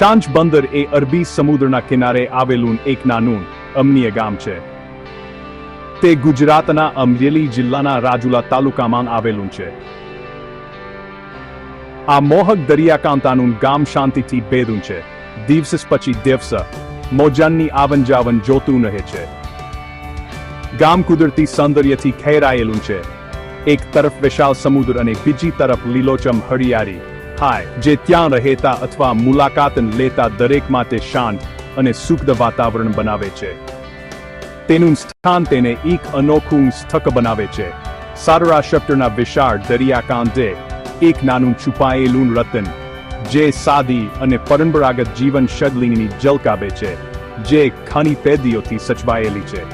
ચાંચ બંદર એ અરબી સમુદ્રના કિનારે આવેલું એક નાનું, અમનીય ગામ છે. તે ગુજરાતના અમરેલી જિલ્લાના રાજુલા તાલુકામાં આવેલું છે. આ મોહક દરિયાકાંતાનું ગામ શાંતિથી બેદું છે. દિવસ પછી દિવસ મોજાનની આવન જાવન જોતું રહે છે. ગામ કુદરતી સૌંદર્યથી ખેરાયેલું છે. એક તરફ વિશાળ સમુદ્ર અને બીજી તરફ લીલોચમ હરિયાળી. હાય જે ત્યાં રહેતા અથવા મુલાકાત લેતા દરેક માટે શાંત અને સુખદ વાતાવરણ બનાવે છે. તેનું સ્થાન તેને એક અનોખું સ્થક બનાવે છે. સારરા શબ્દના વિશાળ દરિયાકાંઠે એક નાનું છુપાયેલું રતન, જે સાદી અને પરંપરાગત જીવન શૈલીની ઝલકાવે છે, જે ખાની પેદીઓથી સચવાયેલી છે.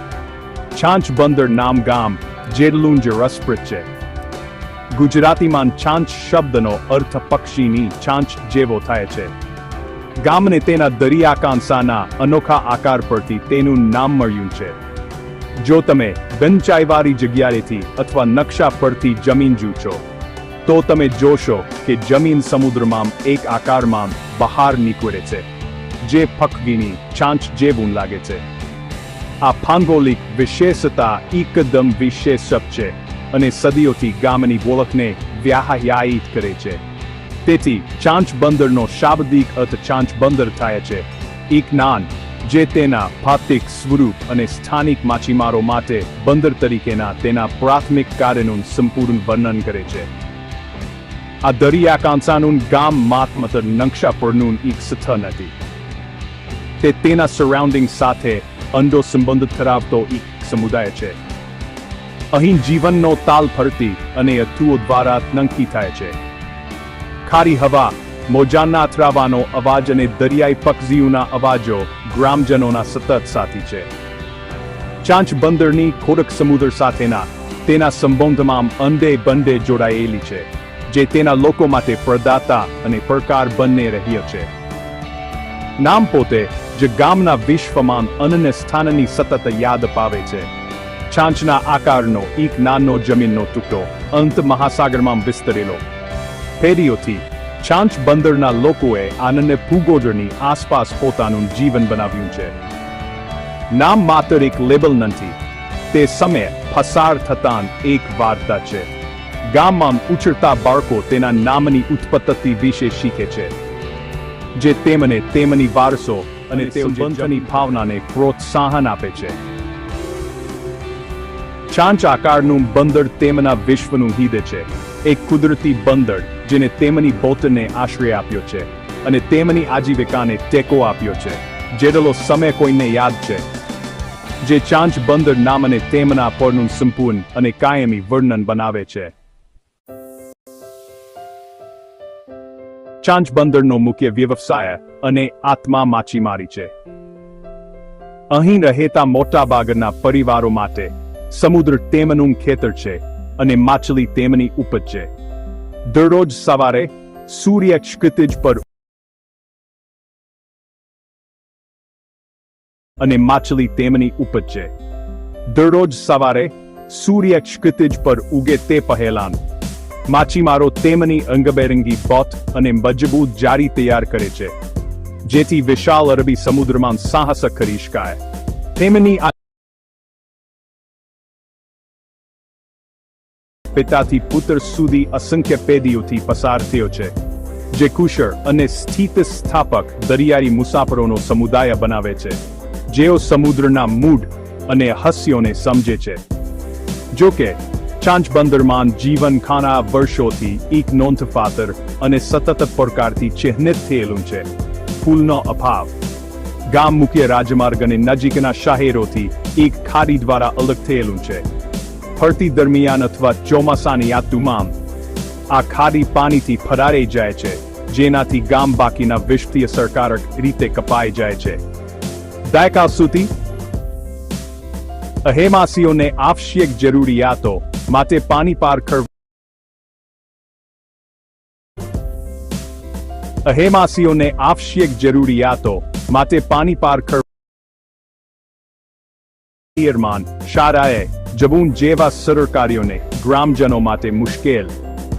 છાંચ બંદર નામ ગામ જેટલું જ રસપ્રદ છે. ગુજરાતીમાં ચાંચ શબ્દનો અર્થ પક્ષીની ચાંચ જેવો થાય છે. ગામને તેના દરિયાકાંસાના અનોખા આકાર પરથી તેનું નામ મળ્યું છે. જો તમે બંચાઈવાળી જગ્યાએથી અથવા નકશા પરથી જમીન જુઓ તો તમે જોશો કે જમીન સમુદ્રમાં એક આકારમાં બહાર નીકળે છે, જે ફકવીની ચાંચ જેવું લાગે છે. આ ભૌગોલિક વિશેષતા એકદમ વિશેષ છે. અને સદીઓથી ગામની ઓળખને વ્યાહયાયિત કરે છે. તેથી ચાંચ બંદરનો શાબ્દિક અર્થ ચાંચ બંદર થાય છે. એક નાન, જે તેના ભાતિક સ્વરૂપ અને સ્થાનિક માછીમારો માટે બંદર તરીકેના તેના પ્રાથમિક કાર્યનું સંપૂર્ણ વર્ણન કરે છે. આ દરિયાકાંસાનું ગામ માત્ર નકશા પરનું એક સ્થળ નથી. તે તેના સરાઉન્ડિંગ સાથે અંડો સંબંધ ધરાવતો એક સમુદાય છે. અહીં જીવનનો તાલ ફરતી અને અથુઓ દ્વારા નંકી થાય છે. ખારી હવા, મોજાના અથડાવાનો અવાજ અને દરિયાઈ પક્ષીઓના અવાજો ગ્રામજનોના સતત સાથી છે. ચાંચ બંદરની ખોરક સમુદ્ર સાથેના તેના સંબંધમાં અંડે બંડે જોડાયેલી છે, જે તેના લોકો માટે પ્રદાતા અને પડકાર બંને રહ્યો છે. નામ પોતે જે ગામના વિશ્વમાં અનન્ય સ્થાનની સતત યાદ અપાવે છે. છાંચના આકારનો એક નાનો જમીનનો ટુકડો અંત મહાસાગરમાં વિસ્તરેલો. ફેરીઓથી છાંચ બંદરના લોકોએ આનંદને ભૂગોળની આસપાસ પોતાનું જીવન બનાવ્યું છે. નામ માત્ર એક લેબલ નથી તે સમયે પસાર થતાં એક વાર્તા છે. ગામમાં ઉછળતા બાળકો તેના નામની ઉત્પત્તિ વિશે શીખે છે જે તેમને તેમની વારસો અને સંબંધની ભાવનાને પ્રોત્સાહન આપે છે. ચાંચ આકારનું બંદર તેમના વિશ્વનું હિદે છે. એક કુદરતી બંદર જેને તેમની બોટને આશ્રય આપ્યો છે અને તેમની આજીવિકાને ટેકો આપ્યો છે, જેટલો સમય કોઈને યાદ છે. જે ચાંચ બંદર નામને તેમના પરનું સંપૂર્ણ અને કાયમી વર્ણન બનાવે છે. ચાંચ બંદરનો મુખ્ય વ્યવસાય અને આત્મા માછીમારી છે. અહીં રહેતા મોટાભાગના પરિવારો માટે સમુદ્ર તેમનું ખેતર છે અને માછલી તેમની ઉપજ છે. દરરોજ સવારે સૂર્ય ક્ષિતિજ પર અને માછલી તેમની ઉપજ છે. દરરોજ સવારે સૂર્ય ક્ષિતિજ પર ઉગે તે પહેલાં માછીમારો તેમની અંગબેરંગી બોટ અને મજબૂત જારી તૈયાર કરે છે, જેથી વિશાળ અરબી સમુદ્રમાં સાહસ કરી શકાય. તેમની પિતાથી પુત્ર સુધી અસંખ્ય પેઢીઓથી પસાર થયો છે, જે કુશળ અને સ્થિત સ્થાપક દરિયાઈ મુસાફરોનો સમુદાય બનાવે છે, જેઓ સમુદ્રના મૂડ અને હાસ્યોને સમજે છે. જો કે ચાંચ બંદરમાં જીવન ખાના વર્ષોથી એક નોંધપાત્ર અને સતત પ્રકારથી ચિહ્નિત થયેલું છે. ફૂલનો અભાવ. ગામ મુખ્ય રાજમાર્ગ અને નજીકના શહેરોથી એક ખાડી દ્વારા અલગ થયેલું છે. ફરતી દરમિયાન અથવા ચોમાસાની ઋતુમાં આ ખાડી પાણીથી ફરારી જાય છે, જેનાથી ગામ બાકીના વિશ્વથી અસરકારક રીતે કપાઈ જાય છે. દાયકા સુધી અહેમાસીઓને આવશ્યક જરૂરિયાતો માટે પાણી પાર કર અહેમાસીઓને આવશ્યક જરૂરિયાતો માટે પાણી પાર કર નિર્માણ શાળાએ જબૂન જેવા સરળ કાર્યોને ગ્રામજનો માટે મુશ્કેલ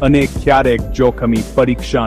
અને ક્યારેક જોખમી પરીક્ષા